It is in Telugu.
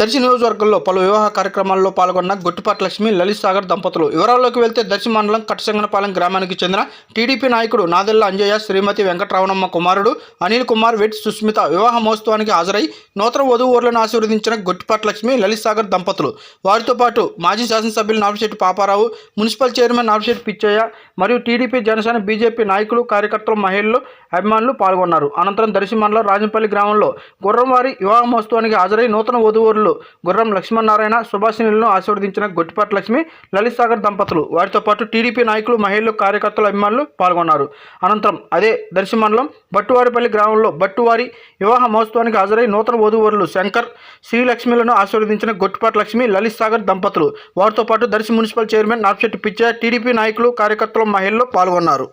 దర్శి నియోజకవర్గంలో పలు వివాహ కార్యక్రమాల్లో పాల్గొన్న గుట్టిపాటి లక్ష్మి లలిత్ సాగర్ దంపతులు. వివరాల్లోకి వెళ్తే దర్శి మండలం కట్టసంగనపాలెం గ్రామానికి చెందిన టీడీపీ నాయకుడు నాదెల్ల అంజయ్య శ్రీమతి వెంకటరావణమ్మ కుమారుడు అనిల్ కుమార్ వెట్ సుస్మిత వివాహ మహోత్సవానికి హాజరై నూతన వధువులను ఆశీర్వదించిన గుట్టిపాటి లక్ష్మి లలిత్ సాగర్ దంపతులు. వారితో పాటు మాజీ శాసనసభ్యులు నాపిశెట్టి పాపారావు మున్సిపల్ చైర్మన్ నాపిశెట్టి పిచ్చయ్య మరియు టీడీపీ జనసేన బీజేపీ నాయకులు కార్యకర్తలు మహిళలు అభిమానులు పాల్గొన్నారు. అనంతరం దర్శి మండలం రాజంపల్లి గ్రామంలో గుర్రంవారి వివాహ మహోత్సవానికి హాజరై నూతన వధువరులు గుర్రం లక్ష్మణనారాయణ సుభాషిణులను ఆశీర్వదించిన గొట్టిపాటి లక్ష్మి లలిత్ సాగర్ దంపతులు. వారితో పాటు టీడీపీ నాయకులు మహిళలు కార్యకర్తలు అభిమానులు పాల్గొన్నారు. అనంతరం అదే దర్శి మండలం బట్టువారిపల్లి గ్రామంలో బట్టువారి వివాహ మహోత్సవానికి హాజరై నూతన వధువరులు శంకర్ శ్రీలక్ష్మిలను ఆశీర్వదించిన గొట్టిపాటి లక్ష్మి లలిత్ సాగర్ దంపతులు. వారితో పాటు Darsi municipal chairman Napisetti Pichaiah TDP నాయకులు కార్యకర్తలు మహిళలు పాల్గొన్నారు.